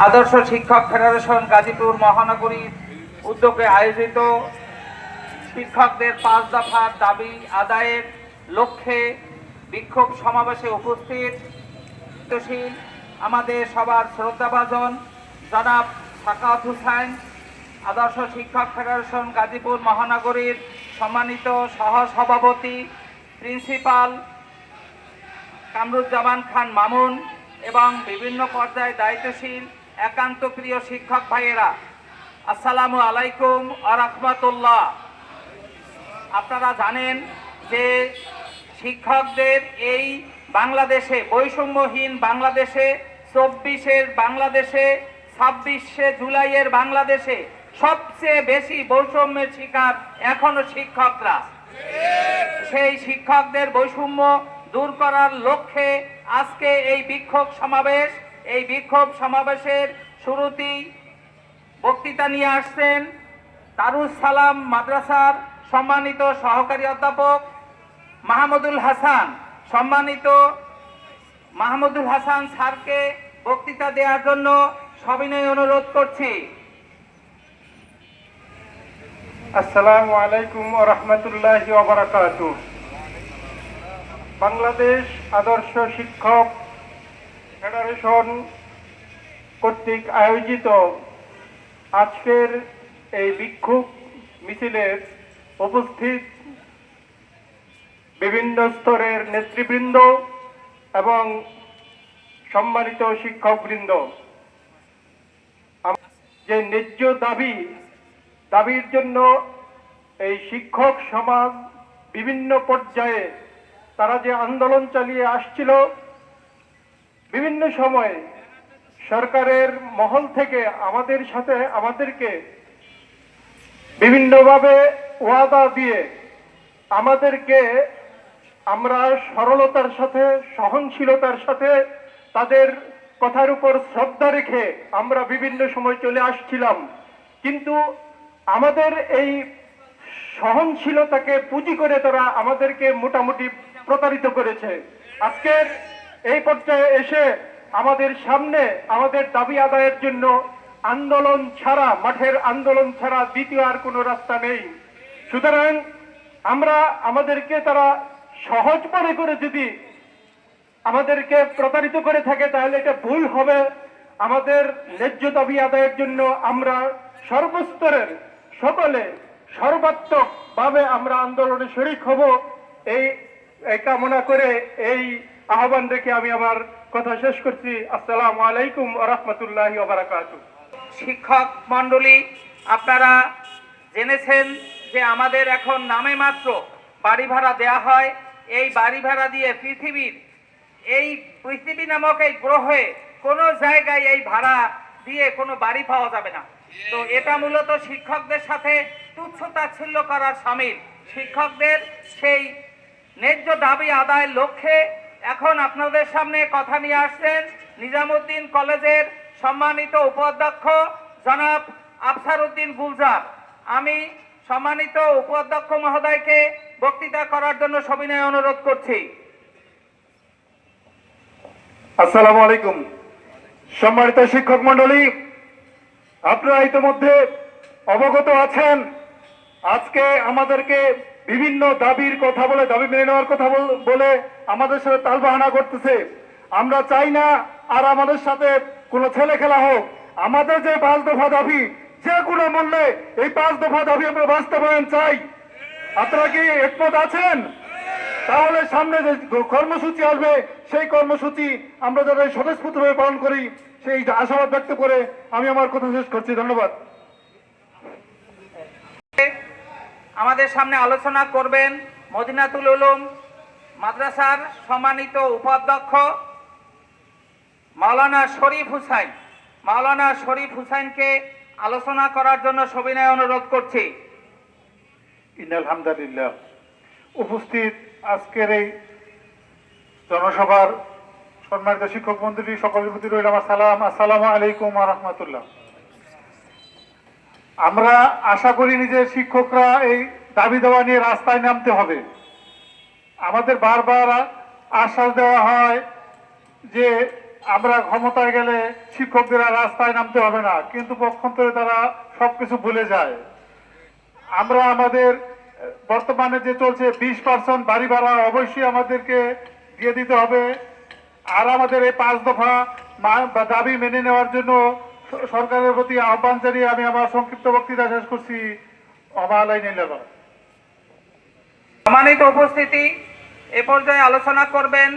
আদর্শ শিক্ষক ফেডারেশন গাজীপুর মহানগরীর উদ্যোগে আয়োজিত শিক্ষকদের পাঁচ দফার দাবি আদায়ের লক্ষ্যে বিক্ষোভ সমাবেশে উপস্থিত। আমাদের সবার শ্রদ্ধাভাজন জনাব সাকাত হুসাইন, আদর্শ শিক্ষক ফেডারেশন গাজীপুর মহানগরীর সম্মানিত সহ সভাপতি প্রিন্সিপাল কামরুজ্জামান খান মামুন এবং বিভিন্ন পর্যায়ে দায়িত্বশীল একান্ত প্রিয় শিক্ষক ভাইয়েরা, আসসালামু আলাইকুম আরহামতুল্লাহ আপনারা জানেন যে শিক্ষকদের এই বাংলাদেশে, বৈষম্যহীন বাংলাদেশে, চব্বিশের বাংলাদেশে, ছাব্বিশে জুলাইয়ের বাংলাদেশে সবচেয়ে বেশি বৈষম্যের শিকার এখনও শিক্ষকরা। সেই শিক্ষকদের বৈষম্য দূর করার লক্ষ্যে আজকে এই বিক্ষোভ সমাবেশ এই বিক্ষোভ সমাবেশের শুরুতেই বক্তৃতা নিয়ে আসছেন তারুস সালাম মাদ্রাসার সম্মানিত সহকারী অধ্যাপক মাহমুদুল হাসান। সম্মানিত মাহমুদুল হাসান স্যারকে বক্তৃতা দেওয়ার জন্য সবিনয় অনুরোধ করছি। আসসালামু আলাইকুম রহমতুল্লাহ বাংলাদেশ আদর্শ শিক্ষক ফেডারেশন কর্তৃক আয়োজিত আজকের এই বিক্ষোভ মিছিলের উপস্থিত বিভিন্ন স্তরের নেতৃবৃন্দ এবং সম্মানিত শিক্ষকবৃন্দ। যে ন্যায্য দাবি, দাবির জন্য এই শিক্ষক সমাজ বিভিন্ন পর্যায়ে তারা যে আন্দোলন চালিয়ে আসছিল বিভিন্ন সময়ে সরকারের মহল থেকে আমাদের সাথে আমাদেরকে বিভিন্নভাবে ওয়াদা দিয়ে আমাদেরকে আমরা সরলতার সাথে, সহনশীলতার সাথে তাদের কথার উপর শ্রদ্ধা রেখে আমরা বিভিন্ন সময় চলে আসছিলাম। কিন্তু আমাদের এই সহনশীলতাকে পুঁজি করে তারা আমাদেরকে মোটামুটি প্রতারিত করেছে। আজকের এই পর্যায়ে এসে আমাদের সামনে আমাদের দাবি আদায়ের জন্য আন্দোলন ছাড়া, মাঠের আন্দোলন ছাড়া দ্বিতীয় আর কোনো রাস্তা নেই। সুতরাং আমরা আমাদেরকে তারা সহজ মনে করে যদি আমাদেরকে প্রতারিত করে থাকে, তাহলে এটা ভুল হবে। আমাদের ন্যায্য দাবি আদায়ের জন্য আমরা সর্বস্তরের সকলে সর্বাত্মক ভাবে আমরা আন্দোলনে শরিক হব। এই কামনা করে এই আহ্বান রেখে আমি আমার কথা শেষ করছি। আসসালামু আলাইকুম রহমতুল্লাহ শিক্ষক মণ্ডলী, আপনারা জেনেছেন যে আমাদের এখন নামে মাত্র বাড়ি ভাড়া দেয়া হয়। এই বাড়ি ভাড়া দিয়ে পৃথিবীর এই পৃথিবী নামক এই গ্রহে কোনো জায়গায় এই ভাড়া দিয়ে কোনো বাড়ি পাওয়া যাবে না। তো এটা মূলত শিক্ষকদের সাথে তুচ্ছ তাচ্ছিল্য করার সামিল। শিক্ষকদের সেই ন্যায্য দাবি আদায়ের লক্ষ্যে এখন আপনাদের সামনে কথা নিয়ে আসছেন নিজামুদ্দিন কলেজের সম্মানিত উপাধ্যক্ষ জনাব আফসার উদ্দিন গুলজার। আমি সম্মানিত উপাধ্যক্ষ মহোদয়কে বক্তৃতা করার জন্য সবিনয় অনুরোধ করছি। আসসালামু আলাইকুম। সম্মানিত শিক্ষক মন্ডলী আপনারা ইতিমধ্যে অবগত আছেন। আজকে আমাদেরকে বিভিন্ন দাবির কথা বলে, দাবি মেনে নেওয়ার কথা বল- আমাদের সাথে তালবাহানা করতেছে। আমরা চাই না আর আমাদের সাথে কোনো ছেলে খেলা হোক। আমাদের যে পাঁচ দফা দাবি, যে কোনো মূল্যে এই পাঁচ দফা দাবি আমরা বাস্তবায়ন চাই। আপনারা কি একমত আছেন? তাহলে সামনে যে কর্মসূচি আসবে, সেই কর্মসূচি আমরা যাতে স্বতঃস্ফূর্তভাবে পালন করি, সেই আশাবাদ ব্যক্ত করে আমি আমার কথা শেষ করছি। ধন্যবাদ। আমাদের সামনে আলোচনা করবেন মদিনাতুল উলুম মাদ্রাসার সম্মানিত উপাধ্যক্ষ মাওলানা শরীফ হুসাইন। মাওলানা শরীফ হুসাইনকে আলোচনা করার জন্য সবিনয় অনুরোধ করছি। আলহামদুলিল্লাহ উপস্থিত আজকের এই জনসভার সম্মানিত শিক্ষক মন্ত্রী সকলের প্রতি রইল আমার সালাম। আসসালামু আলাইকুম রহমতুল্লাহ। আমরা আশা করি যে শিক্ষকরা এই দাবি দেওয়া নিয়ে রাস্তায় নামতে হবে। আমাদের বারবার আশ্বাস দেওয়া হয় যে আমরা ক্ষমতায় গেলে শিক্ষকদের রাস্তায় নামতে হবে না, কিন্তু পক্ষান্তরে তারা সবকিছু ভুলে যায়। আমরা আমাদের বর্তমানে যে চলছে, বিশ পার্সেন্ট বাড়ি ভাড়া অবশ্যই আমাদেরকে দিয়ে দিতে হবে। আর আমাদের এই পাঁচ দফা দাবি মেনে নেওয়ার জন্য সরকারের প্রতি আহ্বান জানিয়ে আমি আমার সংক্ষিপ্ত বক্তৃতা শেষ করছি। সম্মানিত উপস্থিতি এ পর্যায়ে আলোচনা করবেন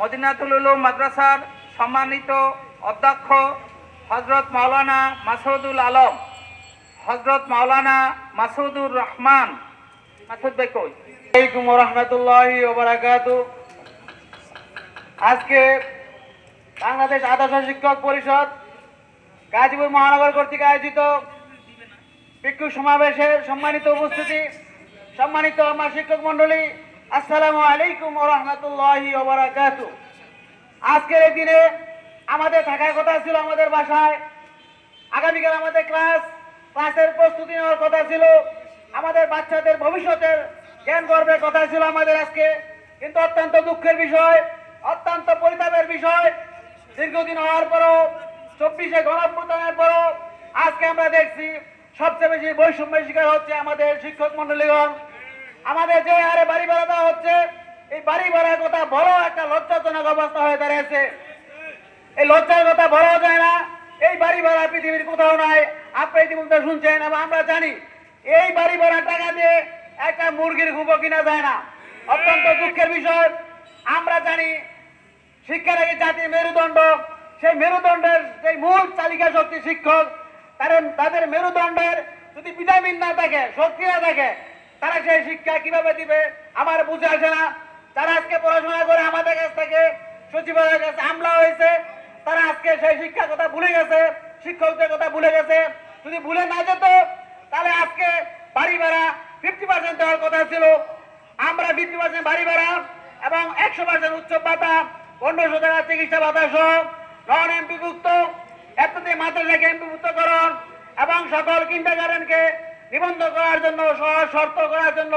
মদিনাতুল উলুম মাদ্রাসার সম্মানিত অধ্যক্ষ হজরত মাওলানা মাসুদুল আলম। হজরত মাওলানা মাসুদুর রহমান। মাসুদ ভাই কই? আলাইকুম রহমতুল্লাহি আজকে বাংলাদেশ আদর্শ শিক্ষক পরিষদ গাজীপুর মহানগর কর্তৃক আয়োজিত ভিক্ষু সমাবেশের সম্মানিত উপস্থিতি, সম্মানিত আমার শিক্ষক মন্ডলী আসসালামু আলাইকুম রহমতুল্লাহি আজকের এই দিনে আমাদের থাকার কথা ছিল আমাদের বাসায়। আগামীকাল আমাদের ক্লাস, ক্লাসের প্রস্তুতি নেওয়ার কথা ছিল। আমাদের বাচ্চাদের ভবিষ্যতের জ্ঞান গর্বের কথা ছিল আমাদের আজকে। কিন্তু অত্যন্ত দুঃখের বিষয়, অত্যন্ত পরিতাপের বিষয়। দীর্ঘদিন হওয়ার পরও চব্বিশে গণপ্রদানের পরও আজকে আমরা দেখছি সবচেয়ে বেশি বৈষম্যের শিকার হচ্ছে আমাদের শিক্ষক মন্ডলীগণ আমাদের যে হারে বাড়ি ভাড়া দেওয়া হচ্ছে, এই বাড়ি ভাড়ার কথা বড় একটা লজ্জাজনক অবস্থা হয়ে দাঁড়িয়েছে। এই লজ্জার কথা বলা যায় না, এই বাড়ি ভাড়া পৃথিবীর কোথাও নাই, আপনি ইতিমধ্যে শুনছেন এবং আমরা জানি, এই বাড়ি ভাড়া টাকা দিয়ে একটা মুরগির ঘুমো কিনা যায় না। অত্যন্ত দুঃখের বিষয়। আমরা জানি শিক্ষার জাতির মেরুদণ্ড সেই মেরুদণ্ডের সেই মূল চালিকা শক্তি শিক্ষক, কারণ তাদের মেরুদণ্ডের যদি ভিটামিন না থাকে, শক্তি না থাকে, তারা সেই শিক্ষা কীভাবে দিবে? আমার বুঝে আসে না। তারা আজকে পড়াশোনা করে আমাদের কাছ থেকে, সচিবালয়ের কাছে হামলা হয়েছে, তারা আজকে সেই শিক্ষার কথা ভুলে গেছে, শিক্ষকদের কথা ভুলে গেছে। যদি ভুলে না যেত, তাহলে আজকে বাড়ি ভাড়া ফিফটি পার্সেন্ট দেওয়ার কথা ছিল। আমরা ফিফটি পার্সেন্ট বাড়ি ভাড়া এবং একশো পার্সেন্ট উচ্চ ভাতা, পনেরোশো টাকা চিকিৎসা ভাতা সহ নন এমপিভুক্ত এততে মাদ্রাসাকে এমপিভুক্তকরণ এবং সকল কিন্ডার গার্ডেনকে নিবন্ধন করার জন্য, সহজ শর্ত করার জন্য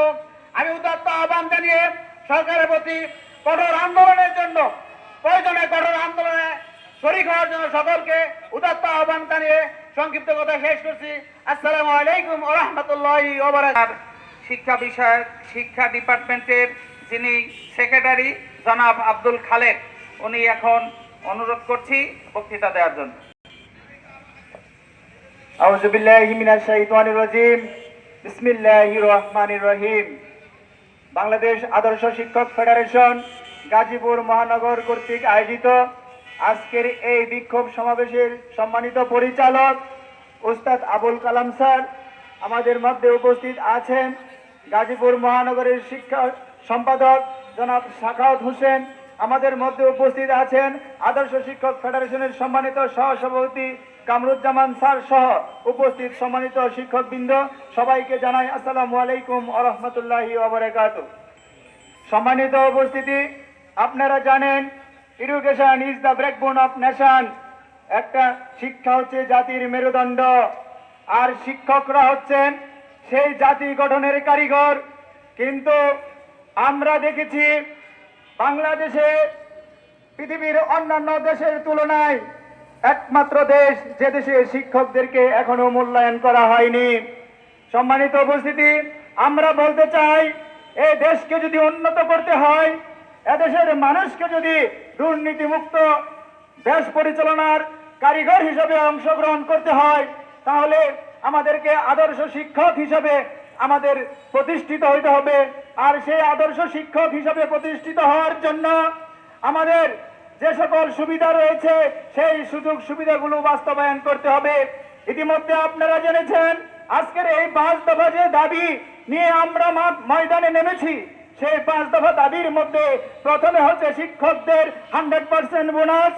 আমি উদাত্ত আহ্বান জানিয়ে সরকারের প্রতি কঠোর আন্দোলনের জন্য, প্রয়োজনে কঠোর আন্দোলনে শরিক হওয়ার জন্য সকলকে উদাত্ত আহ্বান জানিয়ে সংক্ষিপ্ত কথা শেষ করছি। আসসালামু আলাইকুম রহমতুল্লাহি শিক্ষা বিষয়ক শিক্ষা ডিপার্টমেন্টের যিনি সেক্রেটারি জনাব আব্দুল খালেক, উনি এখন অনুরোধ করছি বক্তৃতা দেওয়ার জন্য। আউযু বিল্লাহি মিনাশ রহিম। বাংলাদেশ আদর্শ শিক্ষক ফেডারেশন গাজীপুর মহানগর কর্তৃক আয়োজিত আজকের এই বিক্ষোভ সমাবেশের সম্মানিত পরিচালক উস্তাদ আবুল কালাম স্যার আমাদের মধ্যে উপস্থিত আছেন গাজীপুর মহানগরের শিক্ষা সম্পাদক জনাব সাখাওয়াত হোসেন আমাদের মধ্যে উপস্থিত আছেন আদর্শ শিক্ষক ফেডারেশনের সম্মানিত সহসভাপতি কামরুজ্জামান স্যার সহ উপস্থিত সম্মানিত শিক্ষকবৃন্দ, সবাইকে জানাই আসসালামু আলাইকুম আ রহমতুল্লাহি সম্মানিত উপস্থিতি, আপনারা জানেন education is the breakbone of nation একটা শিক্ষা হচ্ছে জাতির মেরুদণ্ড। আর শিক্ষকরা হচ্ছেন সেই জাতি গঠনের কারিগর। কিন্তু আমরা দেখেছি বাংলাদেশে পৃথিবীর অন্যান্য দেশের তুলনায় একমাত্র দেশ যে দেশে শিক্ষকদেরকে এখনও মূল্যায়ন করা হয়নি। সম্মানিত উপস্থিতি, আমরা বলতে চাই এই দেশকে যদি উন্নত করতে হয়, এদেশের মানুষকে যদি দুর্নীতিমুক্ত দেশ পরিচালনার কারিগর হিসেবে অংশগ্রহণ করতে হয়, তাহলে আমাদেরকে আদর্শ শিক্ষক হিসেবে আমাদের প্রতিষ্ঠিত হইতে হবে আর সেই আদর্শ শিক্ষক হিসেবে প্রতিষ্ঠিত হওয়ার জন্য আমাদের যে সকল সুবিধা রয়েছে, সেই সুযোগ সুবিধাগুলো বাস্তবায়ন করতে হবে। ইতিমধ্যে আপনারা জেনেছেন, আজকের এই পাঁচ দফা যে দাবি নিয়ে আমরা ময়দানে নেমেছি, সেই পাঁচ দফা দাবির মধ্যে প্রথমে হচ্ছে শিক্ষকদের hundred percent bonus,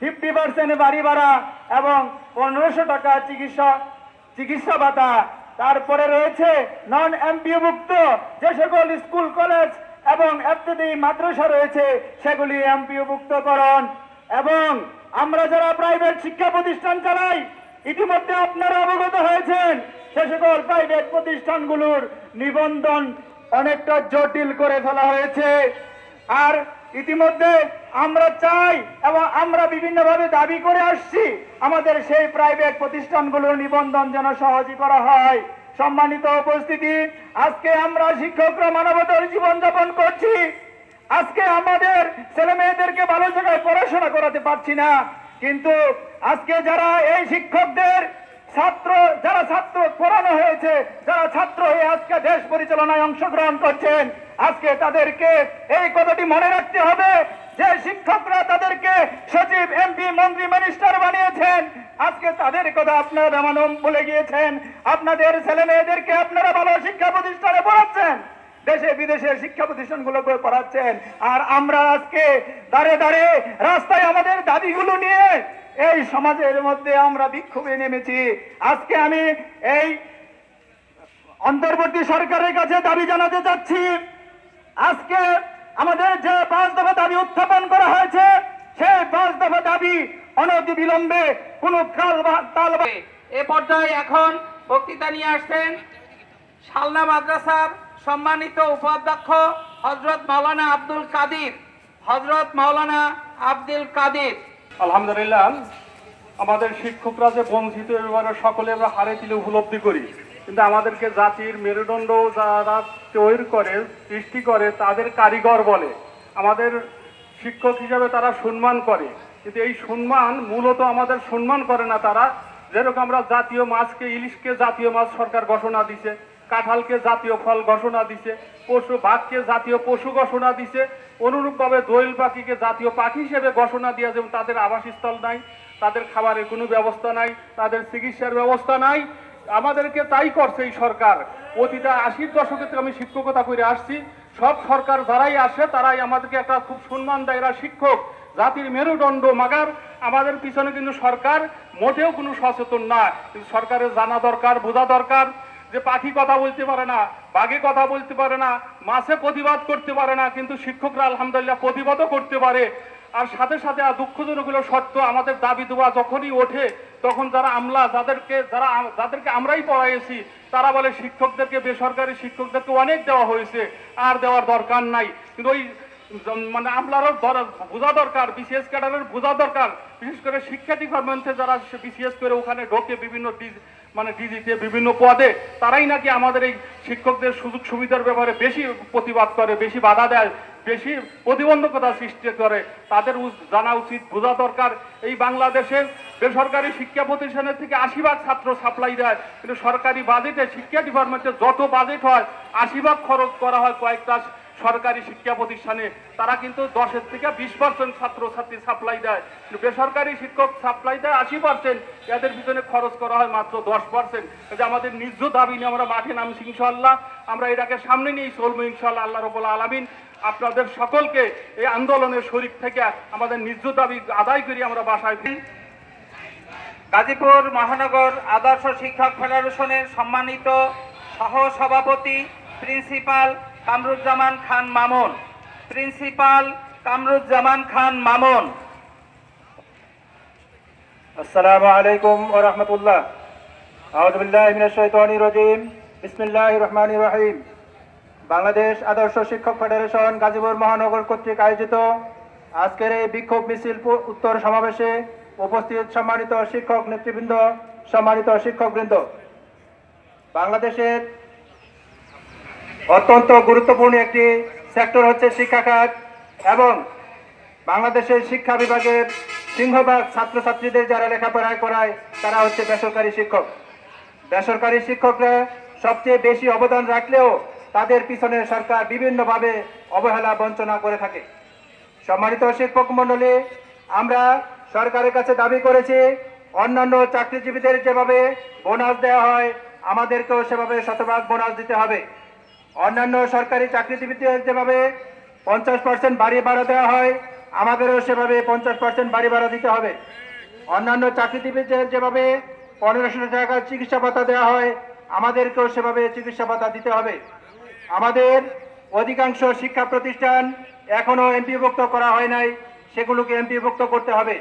fifty percent বাড়ি ভাড়া এবং পনেরোশো টাকা চিকিৎসা চিকিৎসা ভাতা তারপরে রয়েছে নন এমপিওভুক্ত যে সকল স্কুল, কলেজ এবং এফটিডি মাদ্রাসা রয়েছে, সেগুলি এমপিওভুক্তকরণ এবং আমরা যারা প্রাইভেট শিক্ষা প্রতিষ্ঠান চালাই, ইতিমধ্যে আপনারা অবগত হয়েছেন, সে সকল প্রাইভেট প্রতিষ্ঠানগুলোর নিবন্ধন অনেকটা জটিল করে ফেলা হয়েছে। আর ইতিমধ্যে আমরা চাই এবং আমরা বিভিন্নভাবে দাবি করে আসছি, আমাদের সেই প্রাইভেট প্রতিষ্ঠানগুলোর নিবন্ধন যেন সহজই করা হয়। সম্মানিত উপস্থিতি, আজকে আমরা শিক্ষকরা মানবতার জীবনযাপন করছি। আজকে আমাদের ছেলে মেয়েদেরকে ভালো জায়গায় পড়াশোনা করাতে পারছি না। কিন্তু আজকে যারা এই শিক্ষকদের ছাত্র, যারা ছাত্র পড়ানো হয়েছে, যারা ছাত্র হয়ে আজকে দেশ পরিচালনায় অংশগ্রহণ করছেন, আজকে তাদেরকে এই কথাটি মনে রাখতে হবে যে শিক্ষকরা তাদেরকে সচিব এমপি মন্ত্রী মিনিস্টার বানিয়েছেন। আজকে তাদের কথা আপনারা মানুষ বলে গিয়েছেন। আপনাদের ছেলে মেয়েদেরকে আপনারা ভালো শিক্ষা প্রতিষ্ঠানে পড়াচ্ছেন। দেশে বিদেশের শিক্ষা প্রতিষ্ঠানগুলোকে পড়াচ্ছেন। আর আমরা আজকে দাঁড়ে দাঁড়ে রাস্তায় আমাদের দাবিগুলো নিয়ে এই সমাজের মধ্যে আমরা বিক্ষোভে নেমেছি। আজকে আমি এই অন্তর্বর্তী সরকারের কাছে দাবি জানাতে চাচ্ছি, আজকে আমাদের যে পাঁচ দফা দাবি উত্থাপন করা হয়েছে, সেই পাঁচ দফা দাবি অনতি বিলম্বে কোনো তাল এ পর্যায়ে এখন বক্তৃতা নিয়ে আসছেন শালনা মাদ্রাসার সম্মানিত উপাধ্যক্ষ হজরত মাওলানা আব্দুল কাদির হজরত মাওলানা আব্দুল কাদির। আলহামদুলিল্লাহ, আমাদের শিক্ষকরা যে বঞ্চিত, এবারে সকলে আমরা হারে দিলে উপলব্ধি করি। কিন্তু আমাদেরকে জাতির মেরুদণ্ড যারা তৈরি করে, সৃষ্টি করে, তাদের কারিগর বলে। আমাদের শিক্ষক হিসাবে তারা সম্মান করে। কিন্তু এই সম্মান মূলত আমাদের সম্মান করে না তারা। যেরকম আমরা জাতীয় মাছকে, ইলিশকে জাতীয় মাছ সরকার ঘোষণা দিছে কাঁঠালকে জাতীয় ফল ঘোষণা দিছে, পশু বাঘকে জাতীয় পশু ঘোষণা দিছে, অনুরূপভাবে দোয়েল পাখিকে জাতীয় পাখি হিসেবে ঘোষণা দিয়া যেমন তাদের আবাসস্থল নাই, তাদের খাবারের কোনো ব্যবস্থা নাই, তাদের চিকিৎসার ব্যবস্থা নাই। আমাদেরকে তাই করছে এই সরকার। অতীতে আশির দশকে আমি শিক্ষকতা করে আসছি। সব সরকার যারাই আসে, তারাই আমাদেরকে একটা খুব সম্মান দেয়। এরা শিক্ষক, জাতির মেরুদণ্ড, মাগার। আমাদের পিছনে কিন্তু সরকার মোটেও কোনো সচেতন না। সরকারের জানা দরকার, বোঝা দরকার। যে পাখি কথা বলতে পারে না, বাঘে কথা বলতে পারে না, মাছে প্রতিবাদ করতে পারে না, কিন্তু শিক্ষকরা আলহামদুলিল্লাহ প্রতিবাদও করতে পারে। আর সাথে সাথে আর দুঃখজনক হলো সত্য, আমাদের দাবি দেওয়া যখনই ওঠে, তখন যারা আমলা, যাদেরকে, যারা যাদেরকে আমরাই পড়াইছি তারা বলে শিক্ষকদেরকে, বেসরকারি শিক্ষকদেরকে অনেক দেওয়া হয়েছে, আর দেওয়ার দরকার নাই। কিন্তু ওই মানে আমলারও বোঝা দরকার, বিসিএস ক্যাডারের বোঝা দরকার। বিশেষ করে শিক্ষা ডিপার্টমেন্টে যারা বিসিএস করে ওখানে ঢোকে বিভিন্ন মানে ডিজিতে বিভিন্ন পদে তারাই নাকি আমাদের এই শিক্ষকদের সুযোগ সুবিধার ব্যাপারে বেশি প্রতিবাদ করে, বেশি বাধা দেয়, বেশি প্রতিবন্ধকতা সৃষ্টি করে, তাদের জানা উচিত, বোঝা দরকার। এই বাংলাদেশের বেসরকারি শিক্ষা প্রতিষ্ঠানের থেকে আশি ভাগ ছাত্র সাপ্লাই দেয়, কিন্তু সরকারি বাজেটে শিক্ষা ডিপার্টমেন্টে যত বাজেট হয়, আশি ভাগ খরচ করা হয় কয়েকটা সরকারি শিক্ষা প্রতিষ্ঠানে তারা কিন্তু দশের থেকে বিশ পার্সেন্ট ছাত্রছাত্রী সাপ্লাই দেয়। বেসরকারি শিক্ষক সাপ্লাই দেয় আশি পার্সেন্ট এদের পিছনে খরচ করা হয় মাত্র দশ পার্সেন্ট আমাদের নিজ দাবি নিয়ে আমরা মাঠে নামছি ইনশাল্লাহ আমরা এটাকে সামনে নিয়েই চলবো ইনশাল্লাহ আল্লাহ রবুল আলমিন। আপনাদের সকলকে এই আন্দোলনের শরিক থেকে আমাদের নিজ দাবি আদায় করি আমরা বাসায় ফিরি। গাজীপুর মহানগর আদর্শ শিক্ষক ফেডারেশনের সম্মানিত সহ সভাপতি প্রিন্সিপাল কামরুজ্জামান খান মামুন। প্রিন্সিপাল কামরুজ্জামান খান মামুন। আসসালামু আলাইকুম ওয়া রাহমাতুল্লাহ। আউযু বিল্লাহি মিনাশ শাইতানির বিসমিল্লাহির রহমানির রহিম। বাংলাদেশ আদর্শ শিক্ষক ফেডারেশন গাজীপুর মহানগর কর্তৃক আয়োজিত আজকের এই বিক্ষোভ মিছিল উত্তর সমাবেশে উপস্থিত সম্মানিত শিক্ষক নেতৃবৃন্দ, সম্মানিত শিক্ষকবৃন্দ। বাংলাদেশের অত্যন্ত গুরুত্বপূর্ণ একটি সেক্টর হচ্ছে শিক্ষা খাত এবং বাংলাদেশের শিক্ষা বিভাগের সিংহভাগ ছাত্রছাত্রীদের যারা লেখাপড়া করায়, তারা হচ্ছে বেসরকারি শিক্ষক। বেসরকারি শিক্ষকরা সবচেয়ে বেশি অবদান রাখলেও তাদের পিছনে সরকার বিভিন্নভাবে অবহেলা বঞ্চনা করে থাকে। সম্মানিত শিক্ষক মণ্ডলী আমরা সরকারের কাছে দাবি করেছি, অন্যান্য চাকরিজীবীদের যেভাবে বোনাস দেওয়া হয়, আমাদেরকেও সেভাবে শতভাগ বোনাস দিতে হবে। অন্যান্য সরকারি চাকরিজীবীদের যেভাবে পঞ্চাশ পার্সেন্ট বাড়ি ভাড়া দেওয়া হয়, আমাদেরও সেভাবে পঞ্চাশ পার্সেন্ট বাড়ি ভাড়া দিতে হবে। অন্যান্য চাকরিজীবীদের যেভাবে পনেরোশো টাকার চিকিৎসা ভাতা দেওয়া হয়, আমাদেরকেও সেভাবে চিকিৎসা ভাতা দিতে হবে। আমাদের অধিকাংশ শিক্ষা প্রতিষ্ঠান এখনও এমপিভুক্ত করা হয় নাই, সেগুলোকে এমপিভুক্ত করতে হবে।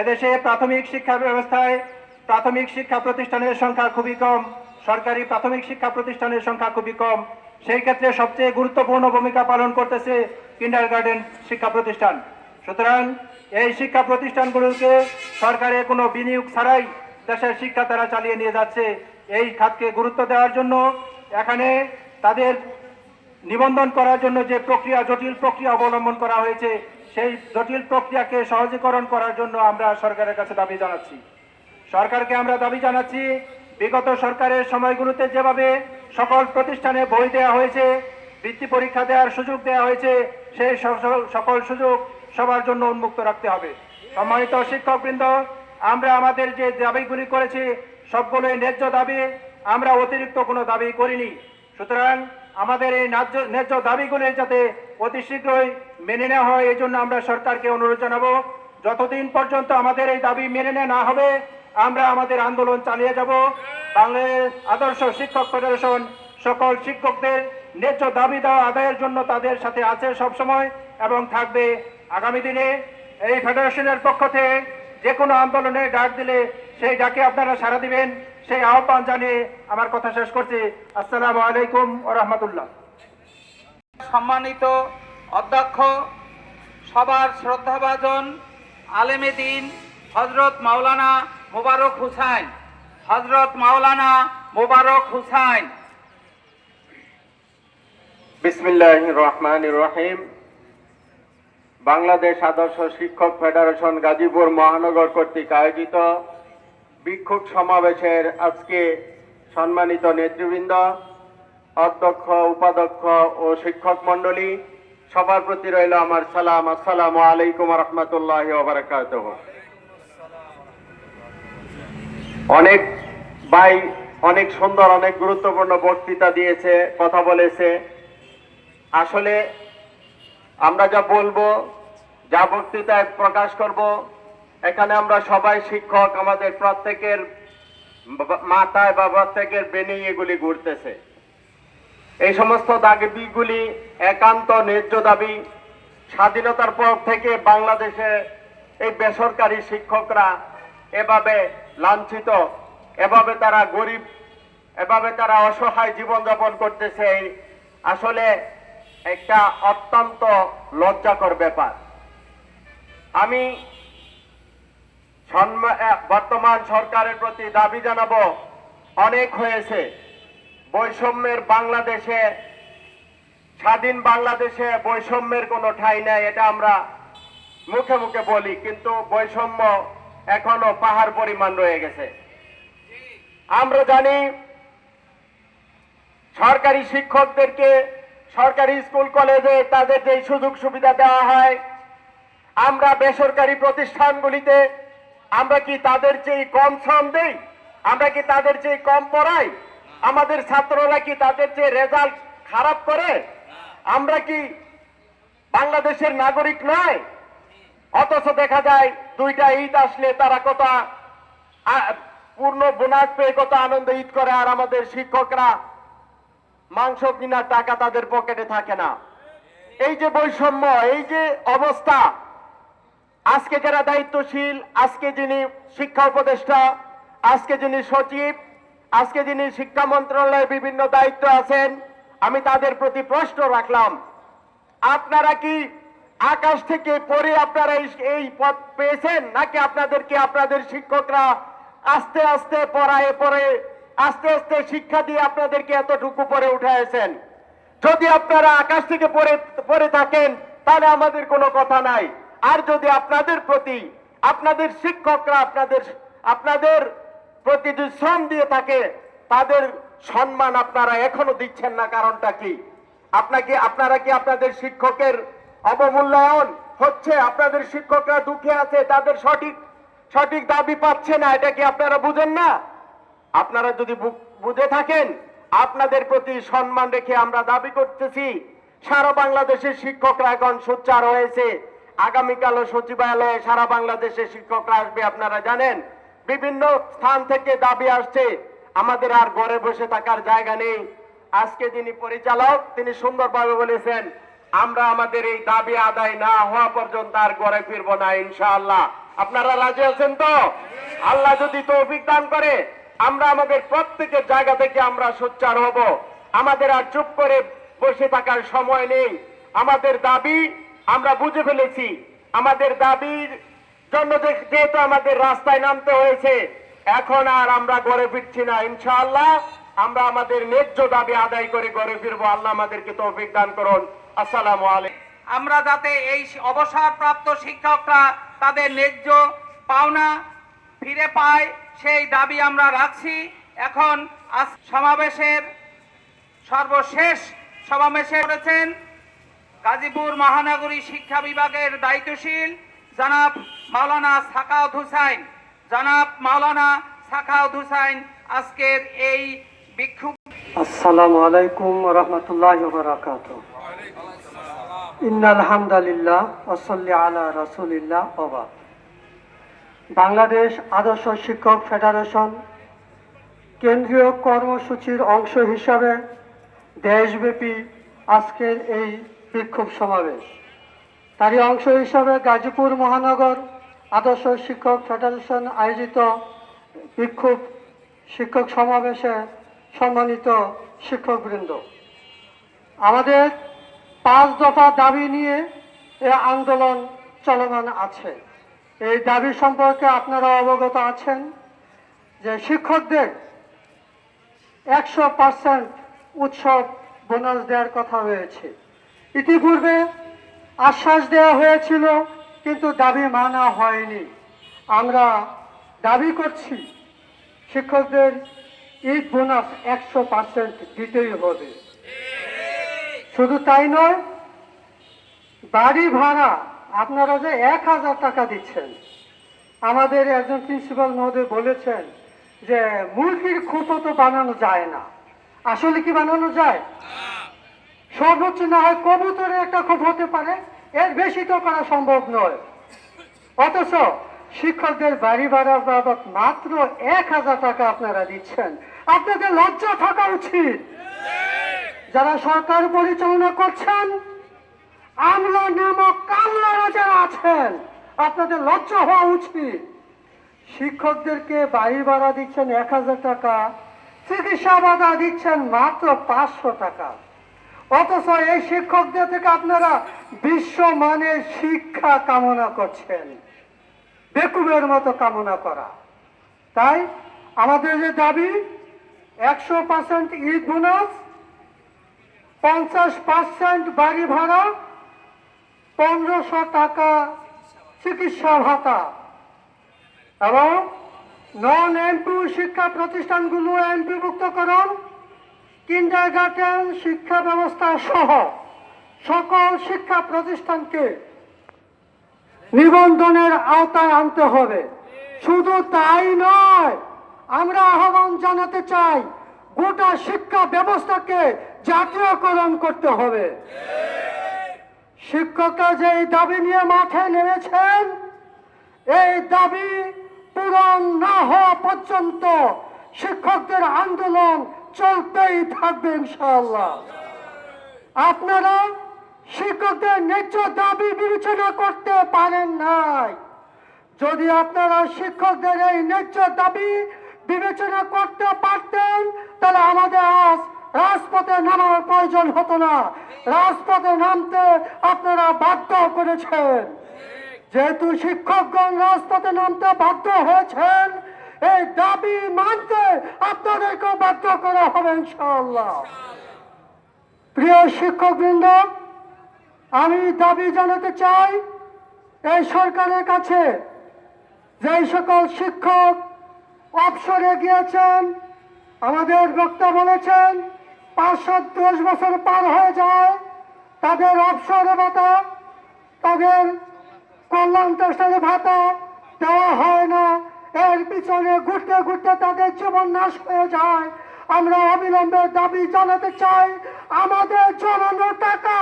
এদেশে প্রাথমিক শিক্ষা ব্যবস্থায় প্রাথমিক শিক্ষা প্রতিষ্ঠানের সংখ্যা খুবই কম, সরকারি প্রাথমিক শিক্ষা প্রতিষ্ঠানের সংখ্যা খুবই কম। সেই ক্ষেত্রে সবচেয়ে গুরুত্বপূর্ণ ভূমিকা পালন করতেছে কিন্ডার গার্ডেন শিক্ষা প্রতিষ্ঠান। সুতরাং এই শিক্ষা প্রতিষ্ঠানগুলোকে সরকারের কোনো বিনিয়োগ ছাড়াই দেশের শিক্ষা তারা চালিয়ে নিয়ে যাচ্ছে। এই খাতকে গুরুত্ব দেওয়ার জন্য এখানে তাদের নিবন্ধন করার জন্য যে প্রক্রিয়া, জটিল প্রক্রিয়া অবলম্বন করা হয়েছে, সেই জটিল প্রক্রিয়াকে সহজীকরণ করার জন্য আমরা সরকারের কাছে দাবি জানাচ্ছি। সরকারকে আমরা দাবি জানাচ্ছি বিগত সরকারের সময়গুলোতে যেভাবে সকল প্রতিষ্ঠানে বই দেওয়া হয়েছে, বৃত্তি পরীক্ষা দেওয়ার সুযোগ দেওয়া হয়েছে, সেই সকল- সুযোগ সবার জন্য উন্মুক্ত রাখতে হবে। সম্মানিত শিক্ষকবৃন্দ, আমরা আমাদের যে দাবিগুলি করেছি, সবগুলোই ন্যায্য দাবি, আমরা অতিরিক্ত কোনো দাবি করিনি। সুতরাং আমাদের এই ন্যায্য ন্যায্য দাবিগুলি যাতে অতি শীঘ্রই মেনে নেওয়া হয়, এই জন্য আমরা সরকারকে অনুরোধ জানাব। যতদিন পর্যন্ত আমাদের এই দাবি মেনে নেওয়া না হবে আমরা আমাদের আন্দোলন চালিয়ে যাব। বাংলাদেশ আদর্শ শিক্ষক ফেডারেশন সকল শিক্ষকদের ন্যায্য দাবি দেওয়া আদায়ের জন্য তাদের সাথে আছে সবসময় এবং থাকবে আগামী দিনে। এই ফেডারেশনের পক্ষ থেকে যে কোনো আন্দোলনে ডাক দিলে সেই ডাকে আপনারা সাড়া দিবেন। সেই আহ্বান জানিয়ে আমার কথা শেষ করছি। আসসালামু আলাইকুম রহমতুল্লাহ। সম্মানিত অধ্যক্ষ, সবার শ্রদ্ধাভাজন আলেমে দিন হজরত মাওলানা মোবারক হুসাইন হজরত মাওলানা মোবারক হুসাইন। বিসমিল্লাহ রহমান রহিম। বাংলাদেশ আদর্শ শিক্ষক ফেডারেশন গাজীপুর মহানগর কর্তৃক আয়োজিত বিক্ষোভ সমাবেশের আজকে সম্মানিত নেতৃবৃন্দ, অধ্যক্ষ, উপাধ্যক্ষ ও শিক্ষক মণ্ডলী, সবার প্রতি রইল আমার সালাম। আসসালামু আলাইকুম রহমতুল্লাহ ওবরাকাত অনেক ভাই অনেক সুন্দর, অনেক গুরুত্বপূর্ণ বক্তৃতা দিয়েছে, কথা বলেছে। আসলে আমরা যা বলব, যা বক্তৃতায় প্রকাশ করব, এখানে আমরা সবাই শিক্ষক, আমাদের প্রত্যেকের মাথায় বা প্রত্যেকের বেনে এগুলি ঘুরতেছে। এই সমস্ত দাবিগুলি একান্ত ন্যায্য দাবি। স্বাধীনতার পর থেকে বাংলাদেশে এই বেসরকারি শিক্ষকরা এভাবে লাঞ্ছিত, এভাবে তারা গরিব, এভাবে তারা অসহায় জীবনযাপন করতেছে আসলে একটা অত্যন্ত লজ্জাকর ব্যাপার। আমি বর্তমান সরকারের প্রতি দাবি জানাব, অনেক হয়েছে। বৈষম্যের বাংলাদেশে, স্বাধীন বাংলাদেশে বৈষম্যের কোনো ঠাঁই নেই, এটা আমরা মুখে মুখে বলি, কিন্তু বৈষম্য এখনও পাহাড় পরিমাণ রয়ে গেছে। আমরা জানি সরকারি শিক্ষকদেরকে সরকারি স্কুল কলেজে তাদের যে সুযোগ সুবিধা দেওয়া হয়, আমরা বেসরকারি প্রতিষ্ঠানগুলিতে আমরা কি তাদের চেয়ে কম শ্রম দেই? আমরা কি তাদের চেয়ে কম পড়াই? আমাদের ছাত্ররা কি তাদের চেয়ে রেজাল্ট খারাপ করে? আমরা কি বাংলাদেশের নাগরিক নয়? অথচ দেখা যায় দুইটা ঈদ আসলে তারা কত পূর্ণ বোনাস পেয়ে কত আনন্দ ঈদ করে, আর আমাদের শিক্ষকরা মাংস কেনার টাকা তাদের পকেটে থাকে না। এই যে বৈষম্য, এই যে অবস্থা, আজকে যারা দায়িত্বশীল, আজকে যিনি শিক্ষা উপদেষ্টা, আজকে যিনি সচিব, আজকে যিনি শিক্ষা মন্ত্রণালয়ে বিভিন্ন দায়িত্ব আছেন, আমি তাদের প্রতি প্রশ্ন রাখলাম, আপনারা কি আকাশ থেকে পড়ে আপনারা এই- পথ পেয়েছেন? নাকি আপনাদেরকে আপনাদের শিক্ষকরা আস্তে আস্তে পড়ায় পড়ে, আস্তে আস্তে শিক্ষা দিয়ে আপনাদেরকে এতটুকু পরে উঠাইছেন? যদি আপনারা আকাশ থেকে পড়ে পড়ে থাকেন, তাহলে আমাদের কোনো কথা নাই। আর যদি আপনাদের প্রতি, আপনাদের শিক্ষকরা আপনাদের আপনাদের প্রতি যদি শ্রম দিয়ে থাকে, তাদের সম্মান আপনারা এখনও দিচ্ছেন না, কারণটা কি? আপনাকে আপনারা কি আপনাদের শিক্ষকের অবমূল্যায়ন হচ্ছে, আপনাদের শিক্ষকরা দুঃখে আছে, তাদের সঠিক সঠিক দাবি পাচ্ছে না, এটা কি আপনারা বুঝেন না? আপনারা যদি বুঝে থাকেন, আপনাদের প্রতি সম্মান রেখে আমরা দাবি করতেছি, সারা বাংলাদেশের শিক্ষকরা এখন সোচ্চার হয়েছে। আগামীকালও সচিবালয়ে সারা বাংলাদেশের শিক্ষকরা আসবে, আপনারা জানেন। বিভিন্ন স্থান থেকে দাবি আসছে, আমাদের আর ঘরে বসে থাকার জায়গা নেই। আজকে যিনি পরিচালক, তিনি সুন্দরভাবে বলেছেন আমরা আমাদের এই দাবি আদায় না হওয়া পর্যন্ত আর গড়ে ফিরবো না, ইনশাআল্লাহ। আপনারা রাজি আছেন তো? আল্লাহ যদি তৌফিক দান করে, আমরা আমাদের প্রত্যেকের জায়গা থেকে আমরা সোচ্চার হব। আমাদের আর চুপ করে বসে থাকার সময় নেই। আমাদের দাবি আমরা বুঝে ফেলেছি। আমাদের দাবির জন্য যেহেতু আমাদের রাস্তায় নামতে হয়েছে, এখন আর আমরা গড়ে ফিরছি না, ইনশাআল্লাহ। আমরা আমাদের ন্যায্য দাবি আদায় করে গড়ে ফিরবো। আল্লাহ আমাদেরকে তৌফিক দান করুন। আসসালামু আলাইকুম। আমরা যাতে এই অবসরপ্রাপ্ত শিক্ষকরা তাদের ন্যায্য পাওনা ফিরে পায় সেই দাবি আমরা রাখছি। এখন আজ সমাবেশের সর্বশেষ সমাবেশে করেছেন গাজীপুর মহানগরী শিক্ষা বিভাগের দায়িত্বশীল জনাব মাওলানা সাকাউত হুসাইন। জনাব মাওলানা সাকাউত হুসাইন আজকের এই বিক্ষোভ আসসালামু আলাইকুম রহমতুল্লাহ বারাকাত আলা বাংলাদেশ আদর্শ শিক্ষক ফেডারেশন কেন্দ্রীয় কর্মসূচির অংশ হিসাবে দেশব্যাপী আজকের এই বিক্ষোভ সমাবেশ। তারই অংশ হিসাবে গাজীপুর মহানগর আদর্শ শিক্ষক ফেডারেশন আয়োজিত বিক্ষোভ শিক্ষক সমাবেশে সম্মানিত শিক্ষকবৃন্দ। আমাদের পাঁচ দফা দাবি নিয়ে এ আন্দোলন চলমান আছে। এই দাবি সম্পর্কে আপনারা অবগত আছেন যে শিক্ষকদের একশো পার্সেন্ট উৎসব বোনাস দেওয়ার কথা হয়েছে। ইতিপূর্বে আশ্বাস দেওয়া হয়েছিল, কিন্তু দাবি মানা হয়নি। আমরা দাবি করছি, শিক্ষকদের ঈদ বোনাস একশো পার্সেন্ট দিতেই হবে। শুধু তাই নয়, বাড়ি ভাড়া আপনারা যে এক হাজার টাকা দিচ্ছেন। আমাদের একজন প্রিন্সিপাল মহোদয় বলেছেন যে মুরগির খুঁটো তো বানানো যায় না। আসলে কি বানানো যায়? সর্বোচ্চ না হয় কবুতরের একটা খুব হতে পারে, এর বেশি তো করা সম্ভব নয়। অথচ শিক্ষকদের বাড়ি ভাড়া বাবদ মাত্র এক হাজার টাকা আপনারা দিচ্ছেন। আপনাদের লজ্জা থাকা উচিত। যারা সরকার পরিচালনা করছেন, আমলা নামক কামলারা যারা আছেন, আপনাদের লজ্জা হওয়া উচিত। শিক্ষকদেরকে বাড়ি ভাড়া দিচ্ছেন এক হাজার টাকা, চিকিৎসা ভাড়া দিচ্ছেন মাত্র পাঁচশো টাকা। অথচ এই শিক্ষকদের থেকে আপনারা বিশ্বমানের শিক্ষা কামনা করছেন, বেকুবের মতো কামনা করা। তাই আমাদের যে দাবি, একশো পার্সেন্ট ঈদ বোনাস পঞ্চাশ পার্সেন্ট বাড়ি ভাড়া, পনেরোশো টাকা চিকিৎসা ভাতা এবং নন এমপি শিক্ষা প্রতিষ্ঠানগুলো এমপিভুক্তকরণ কিন্ডার গার্ডেন শিক্ষা ব্যবস্থা সহ সকল শিক্ষা প্রতিষ্ঠানকে নিবন্ধনের আওতায় আনতে হবে। শুধু তাই নয়, আমরা আহ্বান জানাতে চাই, গোটা শিক্ষা ব্যবস্থাকে জাতীয়করণ করতে হবে। শিক্ষকরা যে দাবি নিয়ে মাঠে নেমেছেন, এই দাবি পূরণ না হওয়া পর্যন্ত শিক্ষকদের আন্দোলন চলতেই থাকবে ইনশাআল্লাহ। আপনারা শিক্ষকদের ন্যায্য দাবি বিবেচনা করতে পারেন নাই। যদি আপনারা শিক্ষকদের এই ন্যায্য দাবি বিবেচনা করতে পারতেন, তাহলে আমাদের আজ রাজপথে নামার প্রয়োজন হতো না। রাজপথে নামতে আপনারা বাধ্য করেছেন। যেহেতু শিক্ষকগণ রাজপথে নামতে বাধ্য হয়েছেন, এই দাবি মানতে আপনাদেরকেও বাধ্য করা হবে ইনশাআল্লাহ। প্রিয় শিক্ষকবৃন্দ, আমি দাবি জানাতে চাই, এই সরকারের কাছে যে সকল শিক্ষক অবসরে গিয়েছেন, আমাদের বক্তা বলেছেন পাঁচ সাত দশ বছর পার হয়ে যায়, তাদের অবসর ভাতা, তাদের কল্যাণ ট্রাস্টের ভাতা দেওয়া হয় না। এর পিছনে ঘুরতে ঘুরতে তাদের জীবন নাশ হয়ে যায়। আমরা অবিলম্বে দাবি জানাতে চাই, আমাদের জমানো টাকা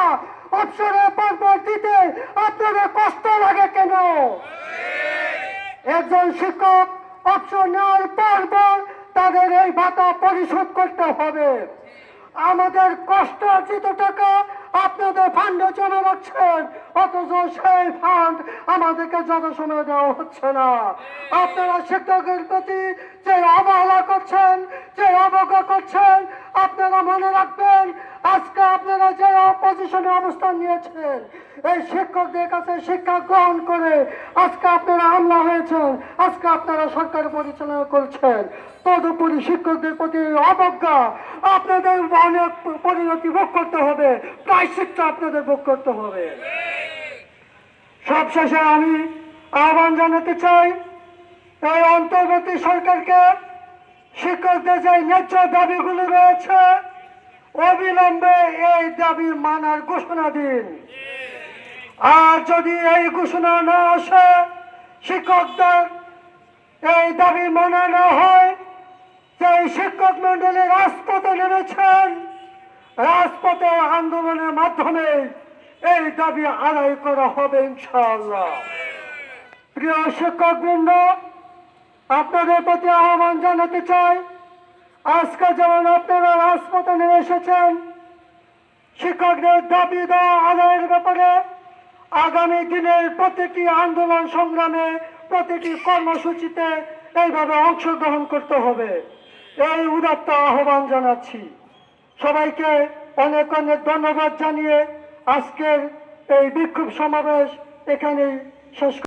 অবসরে পরপর দিতে আপনাদের কষ্ট লাগে কেন? একজন শিক্ষক অবসর নেওয়ার পর পর তাদের এই ভাতা পরিশোধ করতে হবে। আমাদের কষ্ট অর্জিত টাকা আপনাদের ফান্ডে জমা রাখছেন, অথচ সেই ফান্ড আমাদেরকে যত সময় দেওয়া হচ্ছে না। আপনারা শিক্ষকের প্রতি যে অবহেলা করছেন, যে অবজ্ঞা করছেন, আপনারা মনে রাখবেন, আজকে আপনারা যে অপোজিশনে অবস্থান নিয়েছেন, এই শিক্ষকদের কাছে শিক্ষা গ্রহণ করে আজকে আপনারা আমলা হয়েছেন, আজকে আপনারা সরকার পরিচালনা করছেন। তদুপরি শিক্ষকদের প্রতি অবজ্ঞা, আপনাদের অনেক পরিণতি ভোগ করতে হবে। প্রায়শ্চিত্ত আপনাদের ভোগ করতে হবে। সবশেষে আমি আহ্বান জানাতে চাই, এই অন্তর্বর্তী সরকারকে শিক্ষকদের যে ন্যায্য দাবিগুলো রয়েছে, অবিলম্বে এই দাবি মানার ঘোষণা দিন। আর যদি এই ঘোষণা না আসে, শিক্ষকদের এই দাবি মানা না হয়, যে শিক্ষক মন্ডলী রাজপথে নেমেছেন রাজপথে আন্দোলনের মাধ্যমে এই দাবি আদায় করা হবে, ইনশাআল্লাহ। প্রিয় শিক্ষকবৃন্দ, আপনাদের প্রতি আহ্বান জানাতে চাই, আজকে যেমন আপনারা রাজপথে নেমে এসেছেন, শিক্ষকদের দাবি দেওয়া আদায়ের ব্যাপারে আগামী দিনের প্রতিটি আন্দোলন সংগ্রামে, প্রতিটি কর্মসূচিতে এইভাবে অংশগ্রহণ করতে হবে। এই উদাত্ত আহ্বান জানাচ্ছি। সবাইকে অনেক অনেক ধন্যবাদ জানিয়ে আজকের এই বিক্ষোভ সমাবেশ এখানেই শেষ